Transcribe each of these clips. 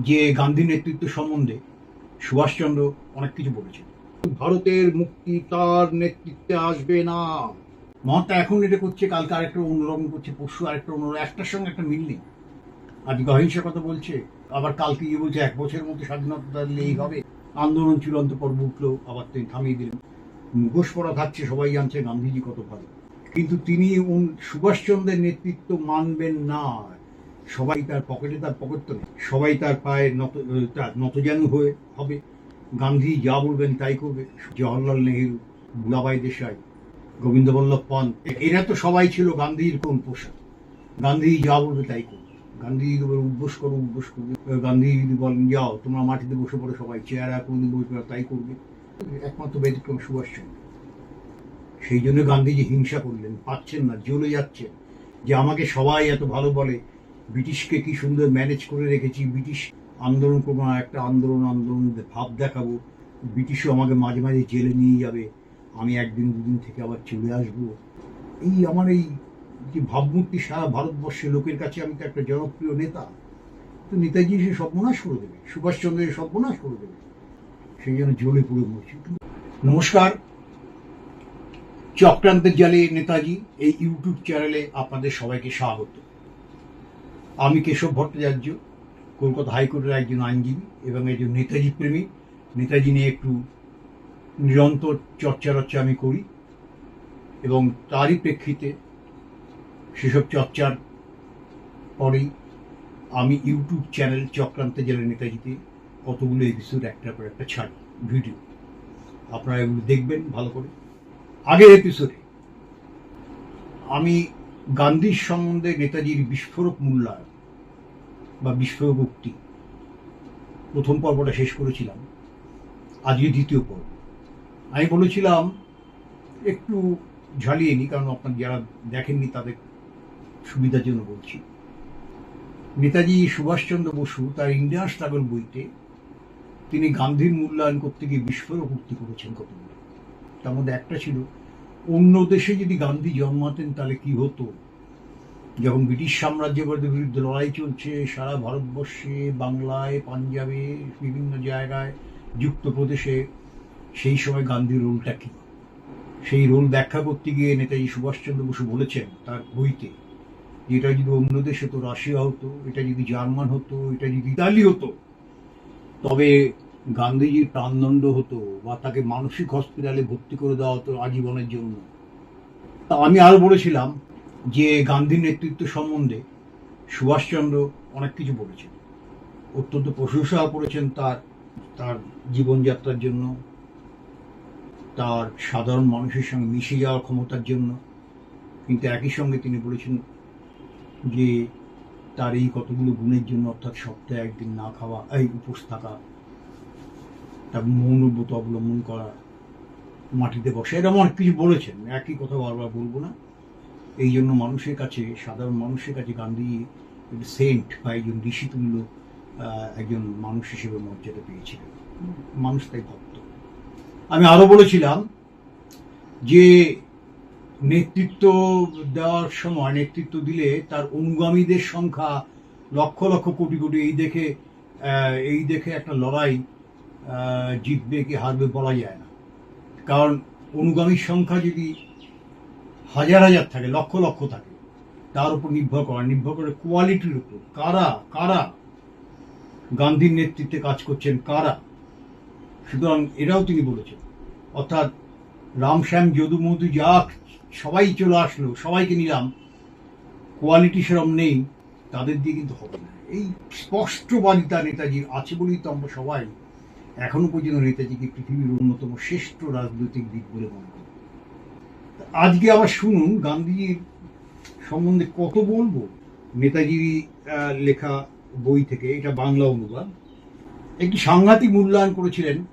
যে গান্ধী নেতৃত্ব সম্বন্ধে সুভাষচন্দ্র অনেক কিছু বলেছেন। ভারতের মুক্তি তার নেতৃত্বে আসবে না। মহাত্মা এখন এটা করছে কালকে আরেকটা অন্যরকম করছে পরশু আরেকটা অন্যরকম একটার সঙ্গে একটা মিল নেই। আজকে অহিংসার কথা বলছে আবার কালকে গিয়ে বলছে এক বছরের মধ্যে স্বাধীনতা দিলেই হবে। আন্দোলন চূড়ান্ত পর্ব উঠল আবার তিনি থামিয়ে দিলেন। মুখোশ পরা থাকছে সবাই জানছে গান্ধীজি কত ভালো। কিন্তু তিনি সুভাষচন্দ্রের নেতৃত্ব মানবেন না। সবাই তার পকেটে তার পকেট তো সবাই তার পায়ে নত তার নতজানু হয়ে হবে। গান্ধী যা বলবেন তাই করবে। জওয়াহরলাল নেহেরু বুলাবাই দেশাই গোবিন্দবল্লভ পন্ত এরা তো সবাই ছিল গান্ধীর কোন পোশাক। গান্ধী যা বলবে তাই করবে। গান্ধী যদি বলে উদ্বোস করো উদ্বোস করবে। গান্ধী যদি বলেন যাও তোমরা মাটিতে বসে পড়ো সবাই চেয়ার কোনদিন বসে পড়ো, তাই করবে। একমাত্র ব্যতিক্রম সুভাষচন্দ্র সেই জন্য গান্ধীজি হিংসা করলেন পাচ্ছেন না জ্বলে যাচ্ছেন যে আমাকে সবাই এত ভালো বলে। ব্রিটিশকে কি সুন্দর ম্যানেজ করে রেখেছি, ব্রিটিশ আন্দোলন করব না, একটা আন্দোলন আন্দোলন ভাব দেখাবো। ব্রিটিশও আমাকে মাঝে মাঝে জেলে নিয়ে যাবে, আমি একদিন দুদিন থেকে আবার চলে আসব। এই আমার এই যে ভাবমূর্তি সারা ভারতবর্ষে লোকের কাছে আমি তো একটা জনপ্রিয় নেতা। তো নেতাজি সে সর্বনাশ করে দেবে, সুভাষচন্দ্র এ সর্বনাশ করে দেবে। সেই জন্য জ্বলে পুড়ে মরছি। নমস্কার। চক্রান্তের জালে নেতাজি, এই ইউটিউব চ্যানেলে আপনাদের সবাইকে স্বাগত। আমি কেশব ভট্টাচার্য, কলকাতা হাইকোর্টের একজন আইনজীবী এবং একজন নেতাজি প্রেমী নেতাজি নিয়ে একটু নিরন্তর চর্চা আমি করি এবং তারই প্রেক্ষিতে সেসব চর্চার পরেই আমি ইউটিউব চ্যানেল চক্রান্তের জেলা নেতাজিতে কতগুলো এপিসোড একটার পর একটা ছাড়ি, ভিডিও। আপনারা এগুলো দেখবেন ভালো করে। আগের এপিসোডে আমি গান্ধীর সম্বন্ধে নেতাজির বিস্ফোরক মূল্যায়ন বা উক্তি প্রথম পর্বটা শেষ করেছিলাম। আজকে দ্বিতীয় পর্ব। আমি বলেছিলাম, একটু ঝালিয়ে নি, কারণ আপনার যারা দেখেননি তাদের সুবিধার জন্য বলছি। নেতাজি সুভাষচন্দ্র বসু তার ইন্ডিয়ান স্ট্রাগল বইতে তিনি গান্ধীর মূল্যায়ন করতে গিয়ে বিস্ফোরক উক্তি করেছেন কতগুলো। তার মধ্যে একটা ছিল, অন্য দেশে যদি গান্ধী জন্মাতেন তাহলে কি হতো? যখন ব্রিটিশ সাম্রাজ্যবাদের বিরুদ্ধে লড়াই চলছে, সারা ভারতবর্ষে, বাংলায়, পাঞ্জাবে, বিভিন্ন জায়গায় যুক্তপ্রদেশে সেই সময় গান্ধীর রোলটা কি? সেই রোল ব্যাখ্যা করতে গিয়ে নেতাজি সুভাষচন্দ্র বসু বলেছেন তার বইতে এটা যদি অন্য দেশ হতো, রাশিয়া হতো, এটা যদি জার্মান হতো, এটা যদি ইতালি হতো, তবে গান্ধীজির প্রাণদণ্ড হতো বা তাকে মানসিক হসপিটালে ভর্তি করে দেওয়া হতো আজীবনের জন্য। তা আমি আরও বলেছিলাম যে গান্ধীর নেতৃত্ব সম্বন্ধে সুভাষচন্দ্র অনেক কিছু বলেছেন। অত্যন্ত প্রশংসা করেছেন তার তার জীবনযাত্রার জন্য, তার সাধারণ মানুষের সঙ্গে মিশে যাওয়ার ক্ষমতার জন্য। কিন্তু একই সঙ্গে তিনি বলেছেন যে তার এই কতগুলো গুণের জন্য অর্থাৎ সপ্তাহে একদিন না খাওয়া, এই উপোস থাকা, তার মৌনব্রত অবলম্বন করা, মাটিতে বসে, এরকম অনেক কিছু বলেছেন। একই কথা বারবার বলব না। এই জন্য মানুষের কাছে, সাধারণ মানুষের কাছে গান্ধী সেন্ট বা একজন ঋষিতুল্য একজন মানুষ হিসেবে মর্যাদা পেয়েছিলেন। মানুষ তাই ভক্ত। আমি আরও বলেছিলাম যে নেতৃত্ব দেওয়ার সময়, নেতৃত্ব দিলে তার অনুগামীদের সংখ্যা লক্ষ লক্ষ কোটি কোটি। এই দেখে এই দেখে একটা লড়াই জিতবে কি হারবে বলা যায় না। কারণ অনুগামীর সংখ্যা যদি হাজার হাজার থাকে, লক্ষ লক্ষ থাকে। তার উপর নির্ভর করে নির্ভর করে কোয়ালিটির উপর। কারা কারা গান্ধীর নেতৃত্বে কাজ করছেন, কারা? সুতরাং এটাও তিনি বলেছেন। অর্থাৎ রামশ্যাম যদু মধু যা সবাই চলে আসলো, সবাইকে নিলাম কোয়ালিটি সেরম নেই, তাদের দিয়ে কিন্তু হবে না। এই স্পষ্টবাদিতা নেতাজির আছে বলেই তো আমরা সবাই এখনও পর্যন্ত নেতাজিকে পৃথিবীর অন্যতম শ্রেষ্ঠ রাজনৈতিক দিক বলে মনে করি। আজকে আবার শুনুন গান্ধীজির সম্বন্ধে কত বলব? নেতাজির লেখা বই থেকে, এটা বাংলা অনুবাদ। একটি সাংঘাতিক মূল্যায়ন করেছিলেন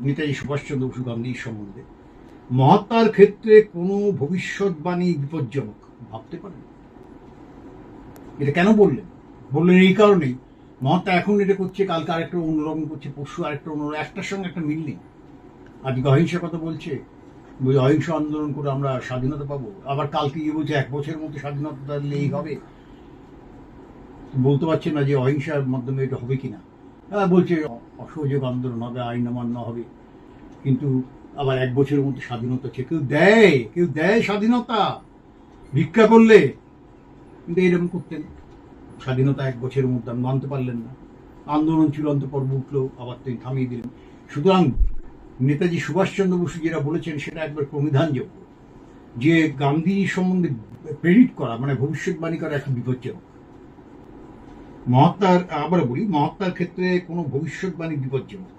নেতাজি সুভাষচন্দ্র বসু গান্ধীর সম্বন্ধে। মহাত্মার ক্ষেত্রে কোনো ভবিষ্যৎবাণী বিপজ্জনক, ভাবতে পারেন? এটা কেন বললেন? বললেন এই কারণেই। মহাত্মা এখন এটা করছে, কালকে আরেকটা অন্যরকম করছে, পরশু আরেকটা অন্যরকম একটার সঙ্গে একটা মিল নেই। আজকে অহিংসার কথা বলছে। অহিংস আন্দোলন করে আমরা স্বাধীনতা পাবো। আবার কালকে গিয়ে বলছে এক বছরের মধ্যে স্বাধীনতা দিলেই হবে। বলতে পারছে না যে অহিংসার মাধ্যমে এটা হবে কিনা। হ্যাঁ বলছে অসহযোগ আন্দোলন হবে, আইন অমান্য হবে। কিন্তু আবার এক বছরের মধ্যে স্বাধীনতা হচ্ছে। কেউ দেয় কেউ দেয় স্বাধীনতা। ভিক্ষা করলে কিন্তু এরকম করতেন। স্বাধীনতা এক বছরের মধ্যে মানতে পারলেন না। আন্দোলন চূড়ান্ত পর্ব উঠল, আবার তিনি থামিয়ে দিলেন। সুতরাং নেতাজি সুভাষচন্দ্র বসু যেটা বলেছেন সেটা একবার প্রণিধানযোগ্য যে গান্ধী সম্বন্ধে প্রেরিট করা মানে ভবিষ্যৎবাণী করা একটা বিপজ্জনক। মহাত্মার, আবার বলি, মহাত্মার ক্ষেত্রে কোনো ভবিষ্যৎবাণী বিপজ্জনক।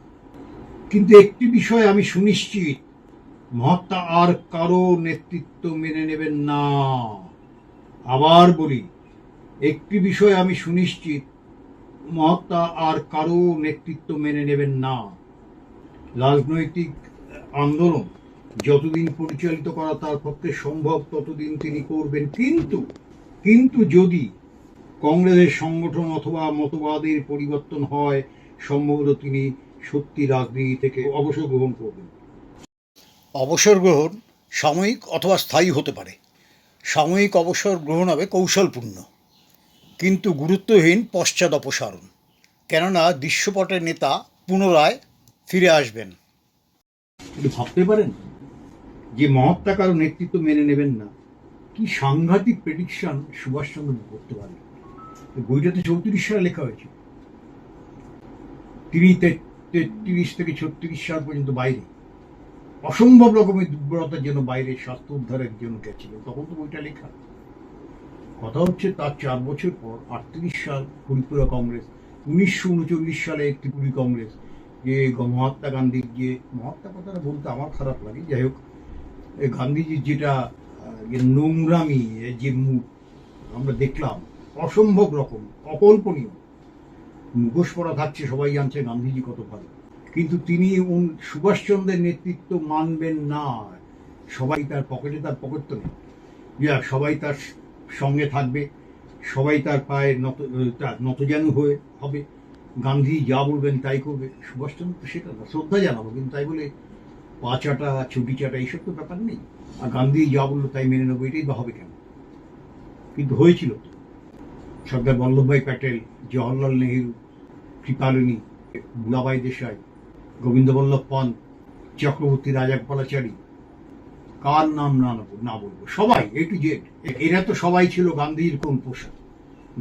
কিন্তু একটি বিষয় আমি সুনিশ্চিত, মহাত্মা আর কারও নেতৃত্ব মেনে নেবেন না। আবার বলি, একটি বিষয় আমি সুনিশ্চিত, মহাত্মা আর কারও নেতৃত্ব মেনে নেবেন না। রাজনৈতিক আন্দোলন যতদিন পরিচালিত করা তার পক্ষে সম্ভব, ততদিন তিনি করবেন। কিন্তু কিন্তু যদি কংগ্রেসের সংগঠন অথবা মতবাদের পরিবর্তন হয়, সম্ভবত তিনি সত্যি রাজনীতি থেকে অবসর গ্রহণ করবেন। অবসর গ্রহণ সাময়িক অথবা স্থায়ী হতে পারে। সাময়িক অবসর গ্রহণ হবে কৌশলপূর্ণ, কিন্তু গুরুত্বহীন পশ্চাৎ অপসারণ কেননা দৃশ্যপটের নেতা পুনরায় ফিরে আসবেন। ভাবতে পারেন, যে মহাত্মা কারও নেতৃত্ব মেনে নেবেন না, কি সাংঘাতিক প্রেডিকশন সুভাষচন্দ্র করতে পারেন? বইটাতে চৌত্রিশ সালে লেখা হয়েছে। তিনি তেত্রিশ থেকে ছত্রিশ সাল পর্যন্ত বাইরে। অসম্ভব রকমের দুর্বলতার জন্য বাইরে, স্বাস্থ্য উদ্ধারের জন্য গেছিলেন। তখন তো বইটা লেখা। কথা হচ্ছে তার চার বছর পর আটত্রিশ সাল ত্রিপুরা কংগ্রেস, উনিশশো উনচল্লিশ সালে ত্রিপুরী কংগ্রেস যে মহাত্মা গান্ধীর যে মহাত্মা কথাটা বলতে আমার খারাপ লাগে। যাই হোক গান্ধীজির যেটা যে নোংরামি যে মুখ আমরা দেখলাম, অসম্ভব রকম, অকল্পনীয়। মুখোশ পরা থাকছে, সবাই জানছে গান্ধীজি কত ভালো। কিন্তু তিনি সুভাষচন্দ্রের নেতৃত্ব মানবেন না। সবাই তার পকেটে তার পকেট তো নেই। যা সবাই তার সঙ্গে থাকবে, সবাই তার পায়ে নত তার নতজানু হয়ে হবে। গান্ধী যা বলবেন তাই করবে, সুভাষচন্দ্র সেটা না, শ্রদ্ধা জানাব, কিন্তু তাই বলে পা চাটা, ছুটি চাটা, এইসব তো ব্যাপার নেই। আর গান্ধী যা বলল তাই মেনে নেব, এটাই বা হবে কেন? কিন্তু হয়েছিল সর্দার বল্লভভাই প্যাটেল জওয়াহরলাল নেহেরু, কৃপালিনী বুলাবাই দেশাই, গোবিন্দবল্লভ পন্ত চক্রবর্তী রাজাপালাচারী কার নাম না নেব, না বলব, সবাই এ টু জেড এরা তো সবাই ছিল গান্ধীর কোন পোশাক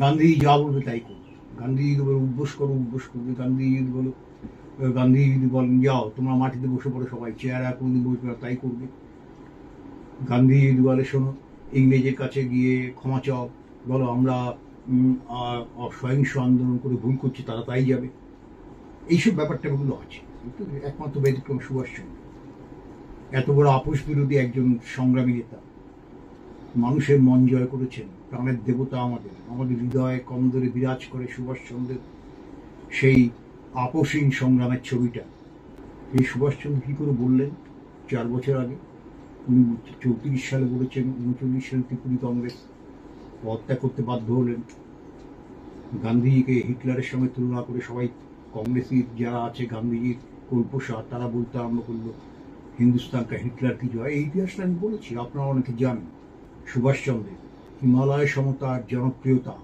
গান্ধী যা বলবে তাই করবে। গান্ধী যদি বলে উদ্বোস করো উদ্বোস করবে গান্ধী যদি বলো। গান্ধী যদি বলেন যাও তোমরা মাটিতে বসে পড়ো সবাই চেয়ার আর কোনদিন বসবে না, তাই করবে। গান্ধী যদি বলে শোনো ইংরেজের কাছে গিয়ে ক্ষমা চাও বলো আমরা সহিংস আন্দোলন করে ভুল করছি তারা তাই যাবে। এইসব ব্যাপারটা ওগুলো আছে। একমাত্র ব্যতিক্রম সুভাষচন্দ্র। এত বড় আপোষ বিরোধী একজন সংগ্রামী নেতা। মানুষের মন জয় করেছেন, প্রাণের দেবতা আমাদের। আমাদের হৃদয়ে কন্দরে বিরাজ করে সুভাষচন্দ্রের সেই আপোষহীন সংগ্রামের ছবিটা। এই সুভাষচন্দ্র কী করে বললেন চার বছর আগে? উনি চৌত্রিশ সালে বলেছেন, উনচল্লিশ সালে ত্রিপুরী কংগ্রেস হত্যা করতে বাধ্য হলেন। গান্ধীজিকে হিটলারের সঙ্গে তুলনা করে সবাই কংগ্রেসের যারা আছে, গান্ধীজির কল্পসা তারা বলতে আরম্ভ করল হিন্দুস্তান কা হিটলার কি জয়? এই ইতিহাসটা আমি বলেছি, আপনারা অনেকে জানেন। সুভাষচন্দ্রের হিমালয় সমতার জনপ্রিয়তা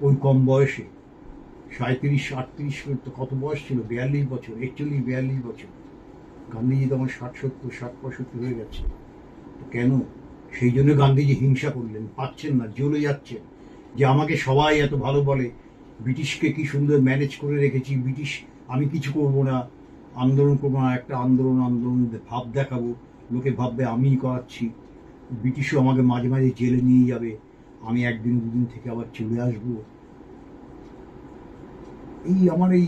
ওই কম বয়সে সাঁত্রিশ আটত্রিশ তো কত বয়স ছিল? বিয়াল্লিশ বছর, একচল্লিশ, বিয়াল্লিশ বছর। গান্ধীজি তখন ষাট, সত্তর, ষাট, পঁয়ষট্টি হয়ে গেছে। কেন? সেই জন্য গান্ধীজি হিংসা করলেন, পাচ্ছেন না জ্বলে যাচ্ছেন। যে আমাকে সবাই এত ভালো বলে, ব্রিটিশকে কি সুন্দর ম্যানেজ করে রেখেছি, ব্রিটিশ, আমি কিছু করব না, আন্দোলন করব না, একটা আন্দোলন আন্দোলন ভাব দেখাবো, লোকে ভাববে আমিই করাচ্ছি। ব্রিটিশও আমাকে মাঝে মাঝে জেলে নিয়ে যাবে। আমি একদিন দুদিন থেকে আবার চলে আসব। এই আমার এই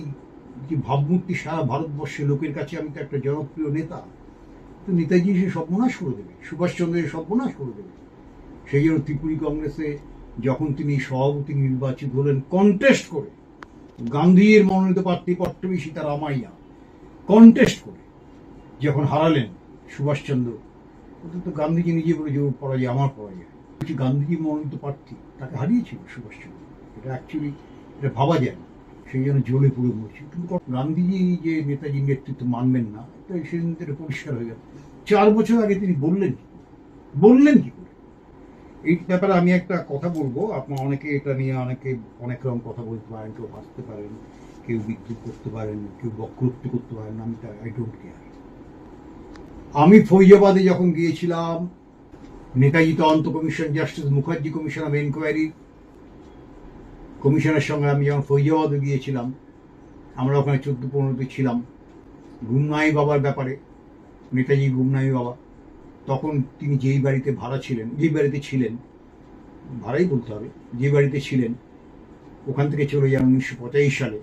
যে ভাবমূর্তি সারা ভারতবর্ষের লোকের কাছে আমি তো একটা জনপ্রিয় নেতা। তো নেতাজি সে সর্বনাশ করে দেবে, সুভাষচন্দ্রের সর্বনাশ করে দেবে। সেই জন্য ত্রিপুরি কংগ্রেসে যখন তিনি সভাপতি নির্বাচিত হলেন কন্টেস্ট করে, গান্ধীর মনোনীত প্রার্থী পট্টবী সীতারামাইয়া কন্টেস্ট করে, যখন হারালেন সুভাষচন্দ্র ওটা তো গান্ধীজি নিজে বলে যে ওর পরাজয়, আমার পরাজয়। বলছি গান্ধীজি মনোনীত প্রার্থী তাকে হারিয়েছিল সুভাষচন্দ্র এটা অ্যাকচুয়ালি এটা ভাবা যায় না। সেই জন্য জ্বলে পুড়ে মরছে কিন্তু গান্ধীজি যে নেতাজির নেতৃত্ব মানবেন না এটা সেদিন থেকে পরিষ্কার হয়ে গেল চার বছর আগে তিনি বললেন কি বললেন কি করে? এই ব্যাপারে আমি একটা কথা বলব। আপনার অনেকে এটা নিয়ে অনেকে অনেক রকম কথা বলতে পারেন, কেউ হাসতে পারেন, কেউ বিদ্রুপ করতে পারেন, কেউ বক্রোক্তি করতে পারেন, আমি আই ডোন্ট কেয়ার আমি ফৈজাবাদে যখন গিয়েছিলাম, নেতাজি তদন্ত commission justice Mukherjee commission of enquiry কমিশনের সঙ্গে আমি যখন ফৈজাবাদে গিয়েছিলাম, আমরা ওখানে চোদ্দ পনেরোতে ছিলাম গুমনাই বাবার ব্যাপারে, নেতাজি গুমনাই বাবা, তখন তিনি যেই বাড়িতে ভাড়া ছিলেন, যেই বাড়িতে ছিলেন, ভাড়াই বলতে হবে যে বাড়িতে ছিলেন, ওখান থেকে চলে যান উনিশশো পঁচাশি সালে।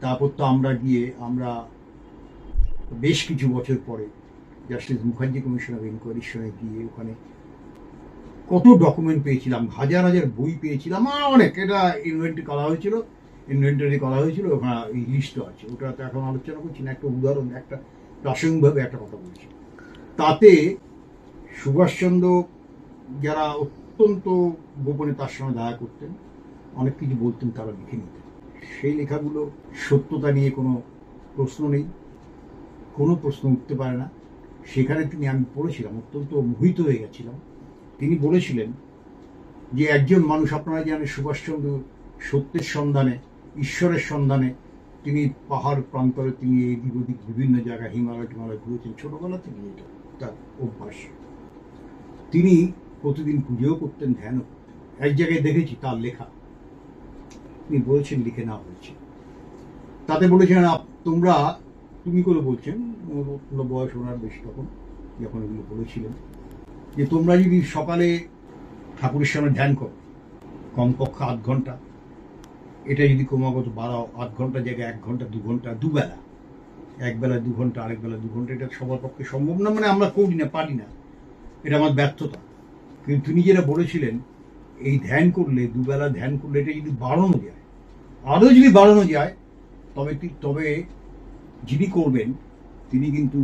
তারপর তো আমরা গিয়ে, আমরা বেশ কিছু বছর পরে জাস্টিস মুখার্জি কমিশন অফ ইনকোয়ারির সঙ্গে গিয়ে ওখানে কত ডকুমেন্ট পেয়েছিলাম, হাজার হাজার বই পেয়েছিলাম আর অনেক। এটা ইনভেন্টরি করা হয়েছিল ইনভেন্টারি করা হয়েছিল, ওখানে এই লিস্ট আছে। ওটা তো এখন আলোচনা করছি না, একটা উদাহরণ, একটা প্রাসঙ্গিকভাবে একটা কথা বলছি। তাতে সুভাষচন্দ্র যারা অত্যন্ত গোপনে তার সঙ্গে দেখা করতেন, অনেক কিছু বলতেন, তারা লিখে নিতেন। সেই লেখাগুলো সত্যতা নিয়ে কোনো প্রশ্ন নেই, কোনো প্রশ্ন উঠতে পারে না। সেখানে তিনি, আমি পড়েছিলাম, অত্যন্ত মোহিত হয়ে গেছিলাম। তিনি বলেছিলেন যে, একজন মানুষ আপনারা জানেন, সুভাষচন্দ্র সত্যের সন্ধানে, ঈশ্বরের সন্ধানে, তিনি পাহাড় প্রান্তরে তিনি এদিক ওদিক বিভিন্ন জায়গায় হিমালয় টিমালয় ঘুরেছেন। ছোটবেলা থেকে এটা তার অভ্যাস। তিনি প্রতিদিন পুজোও করতেন, ধ্যানও এক জায়গায় দেখেছি তার লেখা। তিনি বলেছেন, লিখে না হয়েছে। তাতে বলেছেন তোমরা তুমি করে বলছেন বয়স ওনার বেশি তখন, যখন এগুলো বলেছিলেন। যে তোমরা যদি সকালে ঠাকুরের সামনে ধ্যান করো, কমপক্ষে আধ ঘণ্টা, এটা যদি ক্রমাগত বাড়াও, আধ ঘণ্টা জায়গায় এক ঘণ্টা, দু ঘণ্টা, দুবেলা এক বেলা দু ঘণ্টা আরেক বেলা দু ঘণ্টা, এটা সবার পক্ষে সম্ভব না মানে আমরা করি না, পারি না। এটা আমার ব্যর্থতা। কিন্তু তিনি যেটা বলেছিলেন, এই ধ্যান করলে, দুবেলা ধ্যান করলে এটা যদি বাড়ানো যায় আরও যদি বাড়ানো যায়, তবে তবে যিনি করবেন, তিনি কিন্তু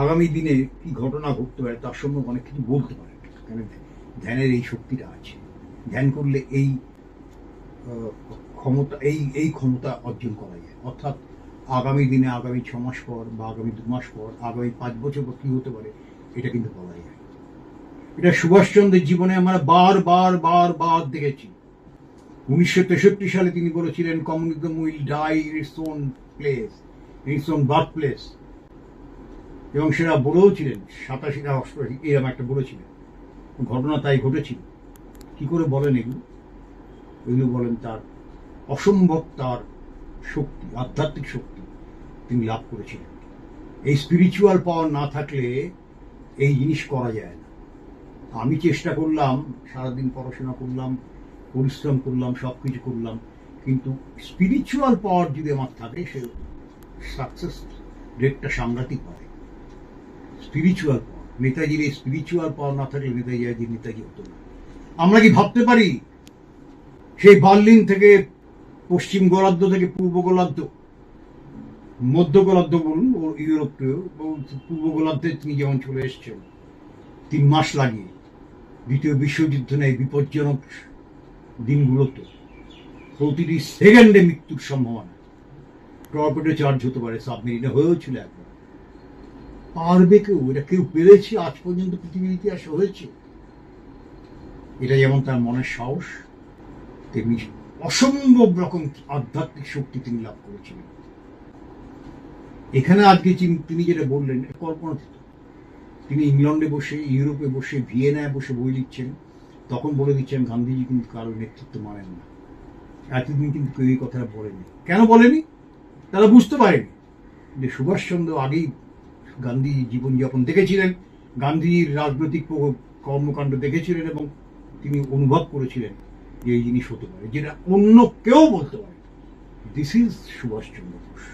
আগামী দিনে কি ঘটনা ঘটতে পারে তার সম্পর্কে অনেক কিছু বলতে পারেন। কেন ধ্যানের এই শক্তিটা আছে। ধ্যান করলে এই ক্ষমতা, এই এই ক্ষমতা অর্জন করা যায়। অর্থাৎ আগামী দিনে, আগামী ছ মাস পর বা আগামী দু মাস পর, আগামী পাঁচ বছর পর কী হতে পারে, এটা কিন্তু বলা যায়। এটা সুভাষচন্দ্রের জীবনে আমরা বার বার বার বার দেখেছি। উনিশশো তেষট্টি সালে তিনি বলেছিলেন communism will die in its own place own birth place এবং সেটা বলেও ছিলেন সাতাশি না অষ্টআশি এরকম একটা বলেছিলেন ঘটনা তাই ঘটেছিল। কি করে বলেন এগুলো? এগুলো বলেন তার অসম্ভব তার শক্তি, আধ্যাত্মিক শক্তি তিনি লাভ করেছিলেন। এই স্পিরিচুয়াল পাওয়ার না থাকলে এই জিনিস করা যায় না। আমি চেষ্টা করলাম, সারাদিন পড়াশোনা করলাম, পরিশ্রম করলাম সব কিছু করলাম, কিন্তু স্পিরিচুয়াল পাওয়ার যদি আমার থাকে সে সাকসেস রেটটা সাংঘাতিক হয় স্পিরিচুয়াল পাওয়ার নেতাজির এই স্পিরিচুয়াল পাওয়ার না থাকলে নেতাজি আজ নেতাজি হতো না। আমরা কি ভাবতে পারি? সেই বার্লিন থেকে পশ্চিম গোলার্ধ থেকে পূর্ব গোলার্ধ, মধ্য গোলার্ধ বলুন, ও ইউরোপীয় পূর্ব গোলার্ধে তিনি যেমন চলে এসছেন, তিন মাস লাগিয়ে দ্বিতীয় বিশ্বযুদ্ধ নেই, বিপজ্জনক দিনগুলোতে, প্রতিটি সেকেন্ডে মৃত্যুর সম্ভাবনা। টর্পেডো চার্জ হতে পারে সাবমেরিনে হয়েও ছিল একবার। পারবে কেউ? এটা কেউ পেরেছে? আজ পর্যন্ত পৃথিবীর ইতিহাসে হয়েছে? এটা যেমন তার মনের সাহস, তেমনি অসম্ভব রকম আধ্যাত্মিক শক্তি তিনি লাভ করেছিলেন। এখানে আজকে তিনি যেটা বললেন, এটা কল্পনাতীত। তিনি ইংল্যান্ডে বসে, ইউরোপে বসে, ভিয়েনায় বসে বই লিখছেন। তখন বলে দিচ্ছেন, গান্ধীজি কিন্তু কারোর নেতৃত্ব মানেন না। এতদিন কিন্তু কেউ এই কথাটা বলেনি কেন বলেনি? তারা বুঝতে পারেনি যে সুভাষচন্দ্র আগেই গান্ধী জীবনযাপন দেখেছিলেন। গান্ধীজির রাজনৈতিক কর্মকাণ্ড দেখেছিলেন এবং তিনি অনুভব করেছিলেন যে এই জিনিস হতে পারে, যেটা অন্য কেউ বলতে পারে। This is Subhash Chandra Bose.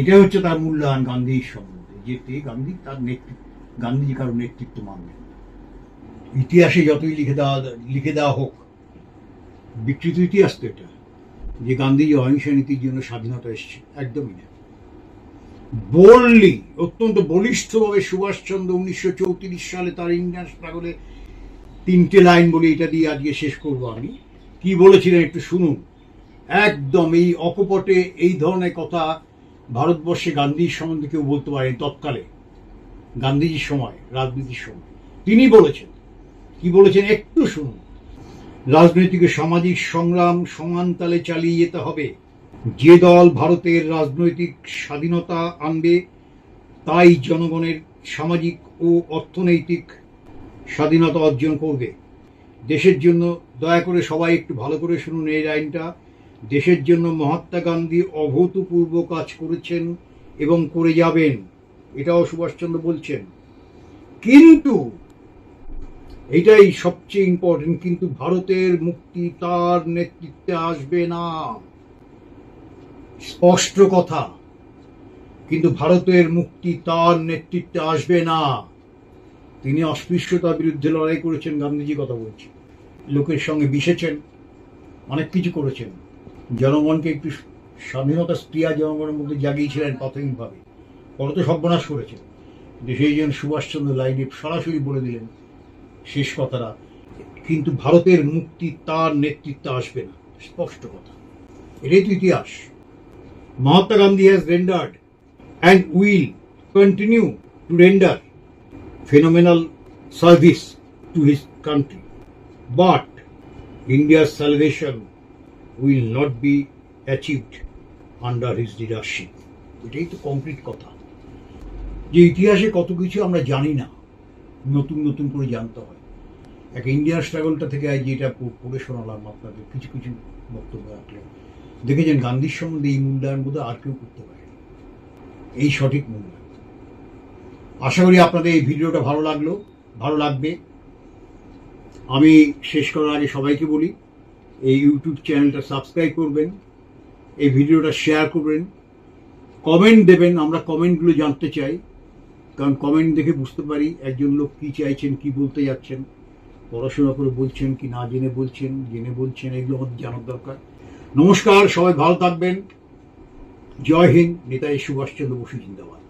এটাই হচ্ছে তার মূল্যায়ন গান্ধীর সম্বন্ধে, যে গান্ধী তার নেতৃত্ব গান্ধীজি কারোর নেতৃত্ব মানবেন ইতিহাসে যতই লিখে দেওয়া লিখে দেওয়া হোক, বিকৃত ইতিহাস তো এটা। যে গান্ধীজি অহিংসা নীতির জন্য স্বাধীনতা এসেছে, একদমই না। বোল্ডলি অত্যন্ত বলিষ্ঠভাবে সুভাষচন্দ্র উনিশশো চৌত্রিশ সালে তার ইন্ডিয়ান স্ট্রাগলে তিনটে লাইন বলে এটা দিয়ে আজকে শেষ করব আমি। কি বলেছিলেন একটু শুনুন। একদম এই অকপটে এই ধরনের কথা ভারতবর্ষে গান্ধীর সম্বন্ধে কেউ বলতে পারেন তৎকালে। গান্ধীজির সময়, রাজনীতির সময়। তিনি বলেছেন, কি বলেছেন একটু শুনুন। রাজনৈতিক ও সামাজিক সংগ্রাম সমান তালে চালিয়ে যেতে হবে। যে দল ভারতের রাজনৈতিক স্বাধীনতা আনবে, তাই জনগণের সামাজিক ও অর্থনৈতিক স্বাধীনতা অর্জন করবে। দেশের জন্য দয়া করে সবাই একটু ভালো করে শুনুন এই লাইনটা। দেশের জন্য মহাত্মা গান্ধী অভূতপূর্ব কাজ করেছেন এবং করে যাবেন, এটাও সুভাষচন্দ্র বলছেন। কিন্তু এটাই সবচেয়ে ইম্পর্টেন্ট কিন্তু ভারতের মুক্তি তার নেতৃত্বে আসবে না। স্পষ্ট কথা, কিন্তু ভারতের মুক্তি তার নেতৃত্বে আসবে না। তিনি অস্পৃশ্যতার বিরুদ্ধে লড়াই করেছেন, গান্ধীজি কথা বলছি লোকের সঙ্গে মিশেছেন, অনেক কিছু করেছেন। জনগণকে একটু স্বাধীনতা স্প্রিয়া জনগণের মধ্যে জাগিয়েছিলেন প্রাথমিকভাবে। পরে তো সর্বনাশ করেছেন। কিন্তু সেই জন্য সুভাষচন্দ্র লাইনে সরাসরি বলে দিলেন শেষ কথাটা কিন্তু ভারতের মুক্তি তার নেতৃত্বে আসবে না। স্পষ্ট কথা। এটাই তো ইতিহাস। Mahatma Gandhi has rendered and will continue to render phenomenal service to his country but India's salvation will not be achieved under his leadership. এটাই তো কমপ্লিট কথা। যে ইতিহাসে কত কিছু আমরা জানি না। নতুন নতুন করে জানতে হয়। এক ইন্ডিয়ান স্ট্রাগলটা থেকে আজ যেটা পড়ে শোনালাম আপনাদের, কিছু কিছু বক্তব্য রাখলে। দেখেছেন গান্ধীর সম্বন্ধে এই মূল্যায়ন বোধ আর কেউ করতে পারে এই সঠিক মূল্যায়ন। আশা করি আপনাদের এই ভিডিওটা ভালো লাগল, ভালো লাগবে। আমি শেষ করার আগে সবাইকে বলি, এই ইউটিউব চ্যানেলটা সাবস্ক্রাইব করবেন, এই ভিডিওটা শেয়ার করবেন, কমেন্ট দেবেন, আমরা কমেন্টগুলো জানতে চাই। কারণ কমেন্ট দেখে বুঝতে পারি একজন লোক কি চাইছেন, কি বলতে যাচ্ছেন, পড়াশোনা করে বলছেন কি না জেনে বলছেন জেনে বলছেন, এগুলো আমাদের জানার দরকার। নমস্কার, সবাই ভালো থাকবেন। জয় হিন্দ, নেতাজি সুভাষচন্দ্র বসু জিন্দাবাদ।